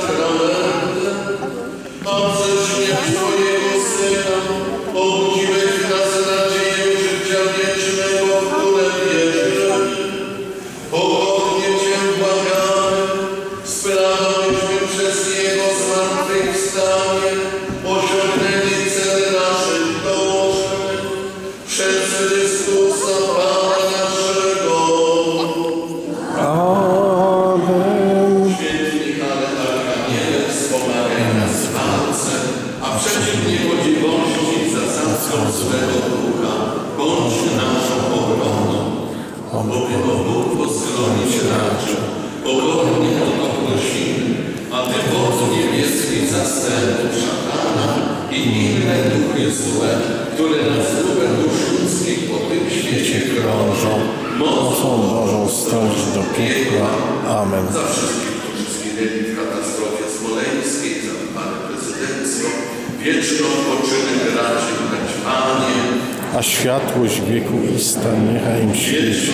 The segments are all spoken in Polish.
stronę, odsłonię Twojego Syna. wszelkiego złego ducha, bądź naszą obroną. Oby o Bóg postronić raczył, o to prosimy, aby Bóg niebieski zastępów szatana i inne duchy złe, które na złe dusz ludzkich po tym świecie krążą, mocą Bożą stąd do piekła. Amen. Za wszystkich, którzy w katastrofie smoleńskiej, za wypadek prezydencką, wieczną poczynek raczej a światłość wieku ista niechaj im świeci.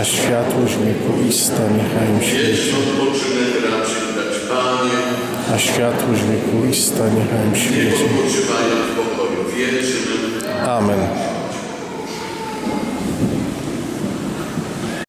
A światłość wieku ista niechaj im świeci. A światłość wieku ista niechaj im świeci.